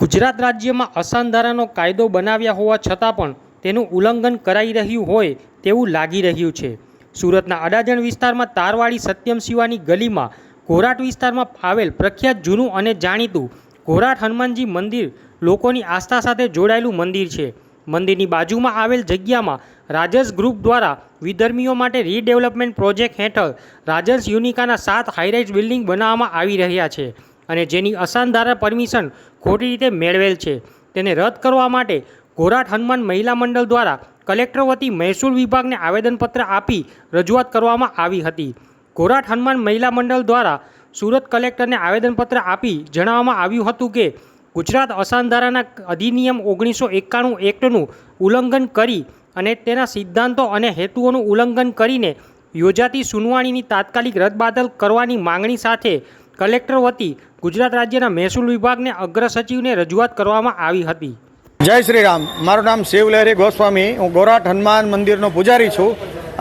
ગુજરાત રાજ્યમાં અસાનધારાનો કાયદો બનાવ્યા હોવા છતાં પણ તેનું ઉલ્લંઘન કરાઈ રહ્યું હોય તેવું લાગી રહ્યું છે. સુરતના અડાજણ વિસ્તારમાં તારવાડી સત્યમ શિવાની ગલીમાં ઘોરાટ વિસ્તારમાં આવેલ પ્રખ્યાત જૂનું અને જાણીતું ઘોરાટ હનુમાનજી મંદિર લોકોની આસ્થા સાથે જોડાયેલું મંદિર છે. મંદિરની બાજુમાં આવેલ જગ્યામાં રાજસ ગ્રુપ દ્વારા વિધર્મીઓ માટે રીડેવલપમેન્ટ પ્રોજેક્ટ હેઠળ રાજસ યુનિકાના સાત હાઈરાઇઝ બિલ્ડિંગ બનાવવામાં આવી રહ્યા છે. અને જેની અસાનધારા પરમિશન ખોટી રીતે મેળવેલ છે. તેને રદ કરવા માટે ઘોરાટ હનુમાન મહિલા મંડળ દ્વારા કલેક્ટર વતી મહેસૂલ વિભાગને આવેદનપત્ર આપી રજૂઆત કરવામાં આવી હતી. ઘોરાટ હનુમાન મહિલા મંડળ દ્વારા સુરત કલેક્ટરને આવેદનપત્ર આપી જણાવવામાં આવ્યું હતું કે, ગુજરાત અસાનધારાના અધિનિયમ ઓગણીસો એકાણું એક્ટનું ઉલ્લંઘન કરી અને તેના સિદ્ધાંતો અને હેતુઓનું ઉલ્લંઘન કરીને યોજાતી સુનવાણીની તાત્કાલિક રદબાતલ કરવાની માંગણી સાથે કલેક્ટર વતી ગુજરાત રાજ્યના મહેસૂલ વિભાગને અગ્ર સચિવને રજૂઆત કરવામાં આવી હતી. જય શ્રી રામ. મારું નામ શિવલહેરી ગોસ્વામી. હું ગોરાટ હનુમાન મંદિરનો પૂજારી છું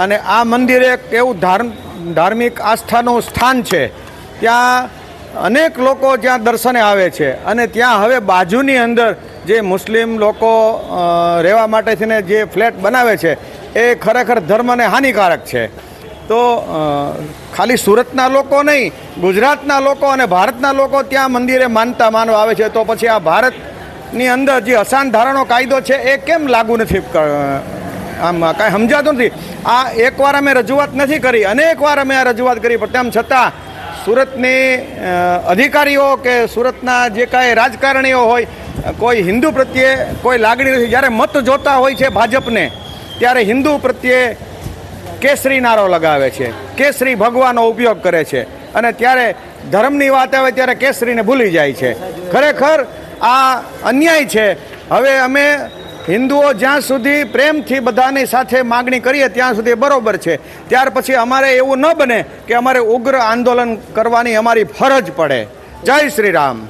અને આ મંદિર એક એવું ધાર્મ ધાર્મિક આસ્થાનું સ્થાન છે. ત્યાં અનેક લોકો જ્યાં દર્શને આવે છે અને ત્યાં હવે બાજુની અંદર જે મુસ્લિમ લોકો રહેવા માટે થઈને જે ફ્લેટ બનાવે છે, એ ખરેખર ધર્મને હાનિકારક છે. તો ખાલી સુરતના લોકો નહીં, ગુજરાતના લોકો અને ભારતના લોકો ત્યાં મંદિરે માનતા માનવા આવે છે. તો પછી આ ભારતની અંદર જે અસાન ધારાનો કાયદો છે, એ કેમ લાગુ નથી? આમ કાંઈ સમજાતું નથી. આ એકવાર અમે રજૂઆત નથી કરી, અનેકવાર અમે આ રજૂઆત કરી, પણ તેમ છતાં સુરતની અધિકારીઓ કે સુરતના જે કાંઈ રાજકારણીઓ હોય, કોઈ હિન્દુ પ્રત્યે કોઈ લાગણી નથી. જ્યારે મત જોતા હોય છે ભાજપને, ત્યારે હિન્દુ પ્રત્યે કેસરી નારો લગાવે છે. કેસરી ભગવાનો ઉપયોગ કરે છે. અને ત્યારે ધર્મની વાત આવે ત્યારે કેસરીને ભૂલી જાય છે. ખરેખર આ અન્યાય છે. હવે અમે હિન્દુઓ જ્યાં સુધી પ્રેમથી બધાની સાથે માગણી કરીએ ત્યાં સુધી બરોબર છે. ત્યાર પછી અમારે એવું ન બને કે અમારે ઉગ્ર આંદોલન કરવાની અમારી ફરજ પડે. જય શ્રી રામ.